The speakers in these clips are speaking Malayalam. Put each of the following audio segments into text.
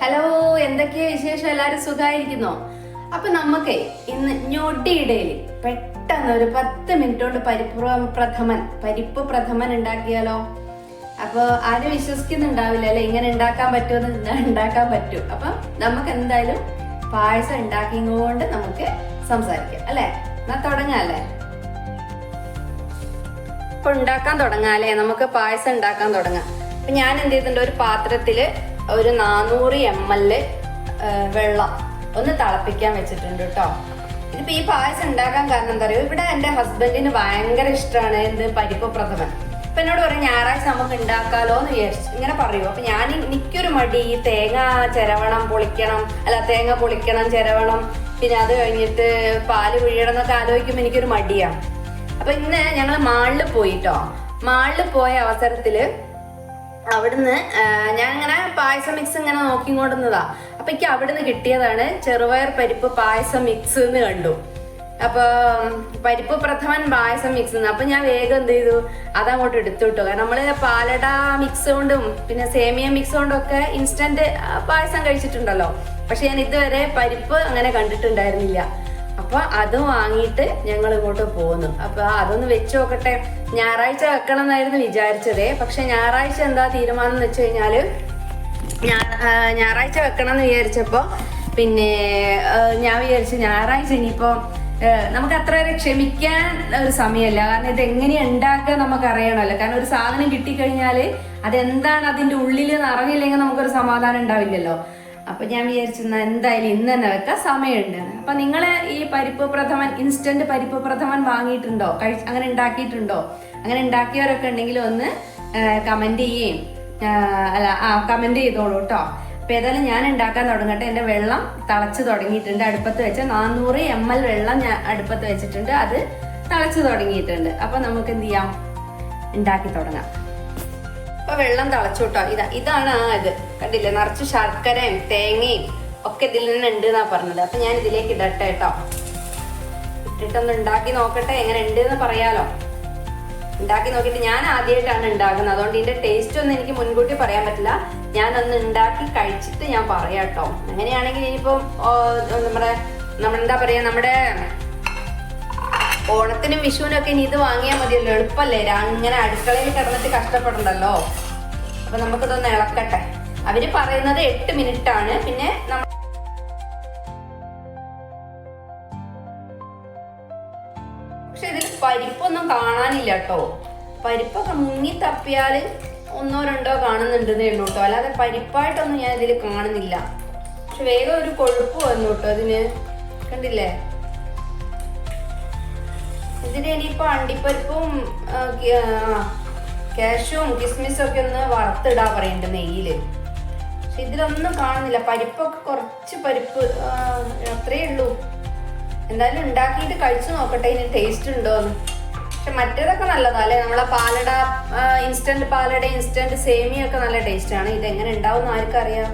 ഹലോ എന്തൊക്കെയാ വിശേഷം? എല്ലാരും സുഖമായിരിക്കുന്നോ അപ്പൊ നമുക്ക് ഇന്ന് ഞൊടിയിടയിൽ പെട്ടെന്ന് ഒരു പത്ത് മിനിറ്റ് കൊണ്ട് പരിപ്പ് പ്രഥമൻ പരിപ്പ് പ്രഥമൻ ഉണ്ടാക്കിയാലോ? അപ്പൊ ആരും വിശ്വസിക്കുന്നുണ്ടാവില്ല അല്ലെ? ഇങ്ങനെ ഉണ്ടാക്കാൻ പറ്റുമെന്ന് ഉണ്ടാക്കാൻ പറ്റും. അപ്പൊ നമുക്ക് എന്തായാലും പായസം ഉണ്ടാക്കിക്കൊണ്ട് നമുക്ക് സംസാരിക്കാം അല്ലെ? എന്നാ തുടങ്ങാല്ലേ ഇപ്പൊ ഉണ്ടാക്കാൻ തുടങ്ങാല്ലേ നമുക്ക് പായസം ഉണ്ടാക്കാൻ തുടങ്ങാം. അപ്പൊ ഞാൻ എന്ത് ചെയ്തിട്ടുണ്ട്? ഒരു പാത്രത്തിൽ ഒരു നാനൂറ് എം എൽ വെള്ളം ഒന്ന് തിളപ്പിക്കാൻ വെച്ചിട്ടുണ്ട് കേട്ടോ ഇതിപ്പോ ഈ പായസം ഉണ്ടാക്കാൻ കാരണം എന്താ പറയുക ഇവിടെ എന്റെ ഹസ്ബൻഡിന് ഭയങ്കര ഇഷ്ടമാണ് എന്ത് പരിപ്പ് പ്രഥമൻ. അപ്പൊ എന്നോട് പറയും ഞായറാഴ്ച നമുക്ക് ഉണ്ടാക്കാലോ എന്ന് വിചാരിച്ചു. ഇങ്ങനെ പറയൂ. അപ്പൊ ഞാൻ എനിക്കൊരു മടി ഈ തേങ്ങ ചിരവണം പൊളിക്കണം. അല്ല തേങ്ങ പൊളിക്കണം ചിരവണം. പിന്നെ അത് കഴിഞ്ഞിട്ട് പാൽ പിഴിയണം എന്നൊക്കെ ആലോചിക്കുമ്പോൾ എനിക്കൊരു മടിയാണ് അപ്പൊ ഇന്ന് ഞങ്ങൾ മാളിൽ പോയിട്ടോ മാളിൽ പോയ അവസരത്തിൽ അവിടുന്ന് ഞാൻ ഇങ്ങനെ പായസം മിക്സ് ഇങ്ങനെ നോക്കി കൊണ്ടുവന്നതാ. അപ്പൊ എനിക്ക് അവിടുന്ന് കിട്ടിയതാണ് ചെറുപയർ പരിപ്പ് പായസം മിക്സ് എന്ന് കണ്ടു. അപ്പൊ പരിപ്പ് പ്രഥമൻ പായസം മിക്സ് അപ്പൊ ഞാൻ വേഗം എന്ത് ചെയ്തു? അതങ്ങോട്ട് എടുത്തു കാരണം നമ്മൾ പാലട മിക്സ് കൊണ്ടും പിന്നെ സേമിയ മിക്സ് കൊണ്ടും ഒക്കെ ഇൻസ്റ്റന്റ് പായസം കഴിച്ചിട്ടുണ്ടല്ലോ. പക്ഷെ ഞാൻ ഇതുവരെ പരിപ്പ് അങ്ങനെ കണ്ടിട്ടുണ്ടായിരുന്നില്ല. അപ്പൊ അത് വാങ്ങിയിട്ട് ഞങ്ങൾ ഇങ്ങോട്ട് പോകുന്നു അപ്പൊ അതൊന്ന് വെച്ച് നോക്കട്ടെ. ഞായറാഴ്ച വെക്കണം എന്നായിരുന്നു വിചാരിച്ചതേ. പക്ഷെ ഞായറാഴ്ച എന്താ തീരുമാനം എന്ന് വെച്ച് ആ, ഞായറാഴ്ച വെക്കണം എന്ന് വിചാരിച്ചപ്പോ പിന്നെ ഞാൻ വിചാരിച്ചു ഞായറാഴ്ച ഇനിയിപ്പോ നമുക്ക് അത്ര വരെ ക്ഷമിക്കാൻ ഒരു സമയമല്ല. കാരണം ഇത് എങ്ങനെയാ ഉണ്ടാക്കുക നമുക്ക് അറിയണമല്ലോ കാരണം ഒരു സാധനം കിട്ടിക്കഴിഞ്ഞാൽ അതെന്താണ് അതിന്റെ ഉള്ളിൽ നിറഞ്ഞില്ലെങ്കിൽ നമുക്കൊരു സമാധാനം ഉണ്ടാവില്ലല്ലോ. അപ്പൊ ഞാൻ വിചാരിച്ചു എന്തായാലും ഇന്ന് തന്നെ വെക്കാം സമയമുണ്ട്. അപ്പൊ നിങ്ങൾ ഈ പരിപ്പ് പ്രഥമൻ ഇൻസ്റ്റന്റ് പരിപ്പ് പ്രഥമൻ വാങ്ങിയിട്ടുണ്ടോ? കഴി അങ്ങനെ ഉണ്ടാക്കിയിട്ടുണ്ടോ? അങ്ങനെ ഉണ്ടാക്കിയവരൊക്കെ ഉണ്ടെങ്കിൽ ഒന്ന് കമന്റ് ചെയ്യുകയും അല്ല ആ കമന്റ് ചെയ്തോളൂ കേട്ടോ അപ്പൊ ഏതായാലും ഞാൻ ഉണ്ടാക്കാൻ തുടങ്ങട്ടെ. എന്റെ വെള്ളം തിളച്ച് തുടങ്ങിയിട്ടുണ്ട്. അടുപ്പത്ത് വെച്ച നാനൂറ് എം എൽ വെള്ളം ഞാൻ അടുപ്പത്ത് വെച്ചിട്ടുണ്ട്. അത് തിളച്ച് തുടങ്ങിയിട്ടുണ്ട്. അപ്പൊ നമുക്ക് എന്ത് ചെയ്യാം? ഉണ്ടാക്കി തുടങ്ങാം. അപ്പൊ വെള്ളം തിളച്ചു കേട്ടോ. ഇതാ ഇതാണ് ആ ഇത്. കണ്ടില്ലേ? നിറച്ച് ശർക്കരയും തേങ്ങയും ഒക്കെ ഇതിൽ നിന്ന് ഉണ്ട് എന്നാ പറഞ്ഞത്. അപ്പൊ ഞാൻ ഇതിലേക്ക് ഇടട്ടെ കേട്ടോ. ഇട്ടിട്ടൊന്ന് ഉണ്ടാക്കി നോക്കട്ടെ. എങ്ങനെ ഉണ്ട് എന്ന് പറയാലോ. ഉണ്ടാക്കി നോക്കിയിട്ട് ഞാൻ ആദ്യമായിട്ടാണ് ഉണ്ടാക്കുന്നത്. അതുകൊണ്ട് ഇതിന്റെ ടേസ്റ്റ് ഒന്നും എനിക്ക് മുൻകൂട്ടി പറയാൻ പറ്റില്ല. ഞാൻ ഒന്ന് ഉണ്ടാക്കി കഴിച്ചിട്ട് ഞാൻ പറയാം കേട്ടോ. അങ്ങനെയാണെങ്കിൽ ഇനിയിപ്പം നമ്മുടെ നമ്മുടെ നമ്മളെന്താ പറയാ നമ്മുടെ ഓണത്തിനും വിഷുവിനും ഒക്കെ ഇനി ഇത് വാങ്ങിയാൽ മതിയല്ലോ. എളുപ്പമല്ലേ അങ്ങനെ അടുക്കളയിൽ കിടന്നിട്ട് കഷ്ടപ്പെടണ്ടല്ലോ. അപ്പൊ നമുക്കിതൊന്ന് ഇളക്കട്ടെ. അവർ പറയുന്നത് എട്ട് മിനിറ്റ് ആണ് പിന്നെ നമ്മൾ പക്ഷെ ഇതിൽ പരിപ്പൊന്നും കാണാനില്ല കേട്ടോ പരിപ്പൊക്കെ മുങ്ങി തപ്പിയാൽ ഒന്നോ രണ്ടോ കാണുന്നുണ്ടെന്നേ ഉള്ളൂ കേട്ടോ അല്ലാതെ പരിപ്പായിട്ടൊന്നും ഞാൻ ഇതിൽ കാണുന്നില്ല. പക്ഷെ വേഗം ഒരു കൊഴുപ്പ് വന്നു കേട്ടോ അതിന് കണ്ടില്ലേ? ഇതിന് ഇനിയിപ്പോൾ അണ്ടിപ്പരിപ്പും ആ, കി- കാഷ്യൂവും കിസ്മിസും ഒക്കെ ഒന്ന് വറുത്തിടാ പറയുന്നുണ്ട് നെയ്യിൽ പക്ഷെ ഇതിലൊന്നും കാണുന്നില്ല. പരിപ്പൊക്കെ കുറച്ച് പരിപ്പ് അത്രയേ അത്രേ ഉള്ളൂ. എന്തായാലും ഉണ്ടാക്കിയിട്ട് കഴിച്ചു നോക്കട്ടെ ഇനി ടേസ്റ്റ് ഉണ്ടോന്ന്. പക്ഷെ മറ്റേതൊക്കെ നല്ലതാ അല്ലേ? നമ്മളെ പാലട ഇൻസ്റ്റന്റ് പാലട ഇൻസ്റ്റന്റ് സേമിയ ഒക്കെ നല്ല ടേസ്റ്റാണ് ഇതെങ്ങനെ ഉണ്ടാവും എന്ന് ആർക്കറിയാം.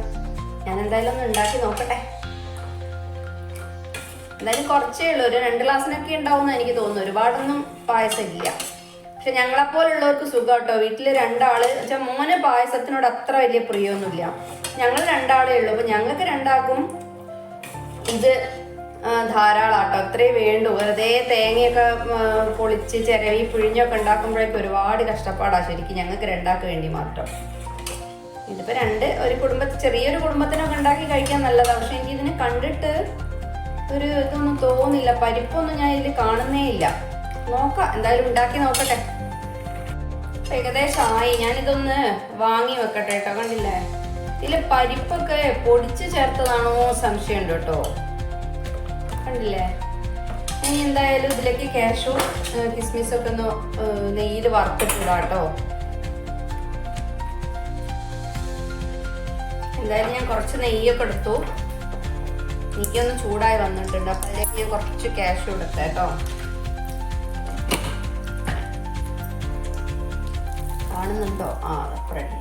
ഞാൻ എന്തായാലും ഒന്ന് ഉണ്ടാക്കി നോക്കട്ടെ. എന്തായാലും കുറച്ചേ ഉള്ളൂ. ഒരു രണ്ട് ഗ്ലാസ്സിനൊക്കെ ഉണ്ടാവും എനിക്ക് തോന്നുന്നു. ഒരുപാടൊന്നും പായസം ഇല്ല പക്ഷെ ഞങ്ങളെപ്പോലുള്ളവർക്ക് സുഖം കേട്ടോ വീട്ടിൽ രണ്ടാൾ വെച്ചാൽ മോന് പായസത്തിനോട് അത്ര വലിയ പ്രിയമൊന്നുമില്ല ഞങ്ങൾ രണ്ടാളേ ഉള്ളൂ. അപ്പൊ ഞങ്ങൾക്ക് രണ്ടാൾക്കും ഇത് ധാരാളാട്ടോ. അത്രേ വേണ്ടു. വെറുതെ തേങ്ങയൊക്കെ പൊളിച്ച് ചിരവി പിഴിഞ്ഞൊക്കെ ഉണ്ടാക്കുമ്പോഴേക്കും ഒരുപാട് കഷ്ടപ്പാടാ ശരിക്കും. ഞങ്ങൾക്ക് രണ്ടാൾക്ക് വേണ്ടി മാത്രം. ഇതിപ്പോ രണ്ട് ഒരു കുടുംബ ചെറിയൊരു കുടുംബത്തിനൊക്കെ ഉണ്ടാക്കി കഴിക്കാൻ നല്ലതാണ് പക്ഷെ എനിക്ക് ഇതിനെ കണ്ടിട്ട് ഒരു ഇതൊന്നും തോന്നില്ല പരിപ്പൊന്നും ഞാൻ ഇതിൽ കാണുന്നേ ഇല്ല. നോക്കാം എന്തായാലും ഉണ്ടാക്കി നോക്കട്ടെ. ഏകദേശം ആയി ഞാനിതൊന്ന് വാങ്ങി വെക്കട്ടെ കേട്ടോ കണ്ടില്ലേ? ഇതിൽ പരിപ്പൊക്കെ പൊടിച്ചു ചേർത്തതാണോ സംശയമുണ്ട് കേട്ടോ. കണ്ടില്ലേ? ഇനി എന്തായാലും ഇതിലേക്ക് കാഷു കിസ്മിസൊക്കെ ഒന്ന് നെയ്യിൽ വറുത്തിട്ടിടാം കേട്ടോ. എന്തായാലും ഞാൻ കുറച്ച് നെയ്യൊക്കെ എടുത്തു. എനിക്കൊന്ന് ചൂടായി വന്നിട്ടുണ്ട്. അപ്പൊ ഞാൻ കുറച്ച് ക്യാഷ് കൊടുത്തേ കേട്ടോ. കാണുന്നുണ്ടോ? ആ റെഡി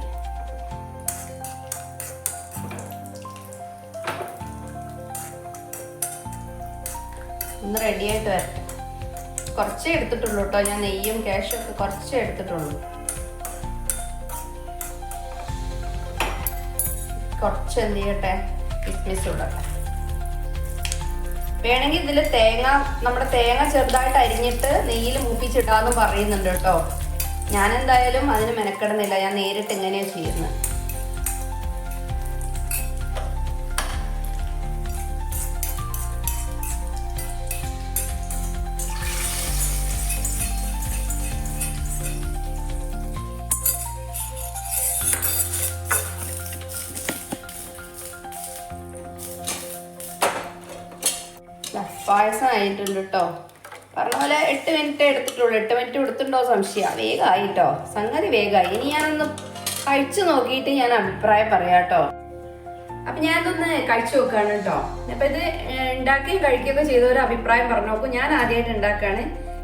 ഒന്ന് റെഡി ആയിട്ട് വരട്ടെ. കുറച്ചേ എടുത്തിട്ടുള്ളൂ കേട്ടോ. ഞാൻ നെയ്യും ക്യാഷും ഒക്കെ കുറച്ചേ എടുത്തിട്ടുള്ളൂ. കുറച്ച് എന്ത് ചെയ്യട്ടെ? കിസ്മിസ് ഇടട്ടെ. വേണമെങ്കിൽ ഇതിൽ തേങ്ങ നമ്മുടെ തേങ്ങ ചെറുതായിട്ട് അരിഞ്ഞിട്ട് നെയ്യിൽ മൂപ്പിച്ചിട്ടാന്ന് പറയുന്നുണ്ട് കേട്ടോ. ഞാൻ എന്തായാലും അതിന് മെനക്കെടുന്നില്ല. ഞാൻ നേരിട്ട് എങ്ങനെയാണ് ചെയ്യുന്നത്? പായസം ആയിട്ടുണ്ട് കേട്ടോ പറഞ്ഞ പോലെ എട്ട് മിനിറ്റ് എടുത്തിട്ടുള്ളൂ. എട്ട് മിനിറ്റ് എടുത്തിട്ടുണ്ടോ സംശയം. വേഗമായി കേട്ടോ സംഗതി വേഗമായി. ഇനി ഞാനൊന്ന് കഴിച്ചു നോക്കിയിട്ട് ഞാൻ അഭിപ്രായം പറയാം കേട്ടോ അപ്പൊ ഞാനൊന്ന് കഴിച്ചു നോക്കുകയാണ് കേട്ടോ അപ്പൊ ഇത് ഉണ്ടാക്കുകയും കഴിക്കുകയൊക്കെ ചെയ്ത ഒരു അഭിപ്രായം പറഞ്ഞു. നോക്കും ഞാൻ ആദ്യമായിട്ട് ഉണ്ടാക്കുകയാണ്.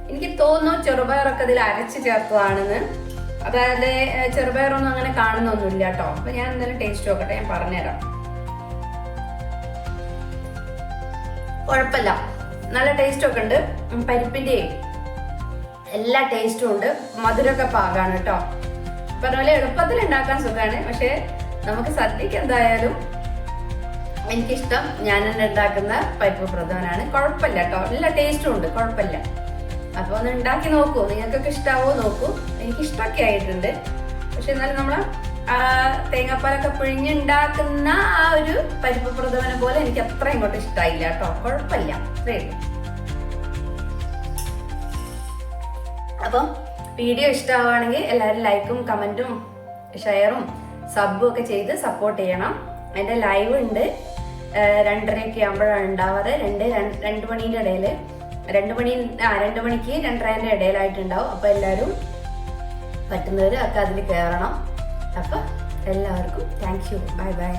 എനിക്ക് തോന്നുന്നു ചെറുപയറൊക്കെ ഇതിൽ അരച്ച് ചേർത്തതാണെന്ന്. അതായത് ചെറുപയറൊന്നും അങ്ങനെ കാണുന്നൊന്നുമില്ല കേട്ടോ അപ്പൊ ഞാൻ എന്തായാലും ടേസ്റ്റ് നോക്കട്ടെ. ഞാൻ പറഞ്ഞുതരാം. കുഴപ്പമില്ല. നല്ല ടേസ്റ്റ് ഒക്കെ ഉണ്ട്. ഉം, പരിപ്പിന്റെ എല്ലാ ടേസ്റ്റും ഉണ്ട്. മധുരമൊക്കെ പാകാണ് കേട്ടോ പറഞ്ഞ പോലെ എളുപ്പത്തിൽ ഉണ്ടാക്കാൻ സുഖമാണ് പക്ഷെ നമുക്ക് സദ്യക്ക് എന്തായാലും എനിക്കിഷ്ടം ഞാൻ തന്നെ ഉണ്ടാക്കുന്ന പരിപ്പ് പ്രധാനമാണ്. കുഴപ്പമില്ല കേട്ടോ എല്ലാ ടേസ്റ്റും ഉണ്ട്. കുഴപ്പമില്ല. അപ്പൊ ഒന്ന് ഉണ്ടാക്കി നോക്കൂ. നിങ്ങൾക്കൊക്കെ ഇഷ്ടാവോ നോക്കൂ. എനിക്ക് ഇഷ്ടമൊക്കെ ആയിട്ടുണ്ട്. പക്ഷെ എന്നാലും നമ്മൾ ആ തേങ്ങാപ്പാലൊക്കെ പിഴിഞ്ഞുണ്ടാക്കുന്ന ആ ഒരു പരിപ്പ് പ്രഥമനെ പോലെ എനിക്ക് അത്ര ഇങ്ങോട്ട് ഇഷ്ടമായില്ല കേട്ടോ. കുഴപ്പമില്ല. അത്രേ അപ്പം വീഡിയോ ഇഷ്ടമാവുകയാണെങ്കിൽ എല്ലാവരും ലൈക്കും കമന്റും ഷെയറും സബും ഒക്കെ ചെയ്ത് സപ്പോർട്ട് ചെയ്യണം. എന്റെ ലൈവ് ഉണ്ട്. രണ്ടരയൊക്കെ ആകുമ്പോഴാണ് ഉണ്ടാവാറ്. രണ്ട് രണ്ട് മണീന്റെ ഇടയിൽ. രണ്ട് മണി ആ രണ്ട് മണിക്ക് രണ്ടരേന്റെ ഇടയിലായിട്ടുണ്ടാവും. അപ്പോൾ എല്ലാവരും പറ്റുന്നവർ ഒക്കെ അതിൽ കയറണം. അപ്പം എല്ലാവർക്കും താങ്ക് യു ബൈ ബൈ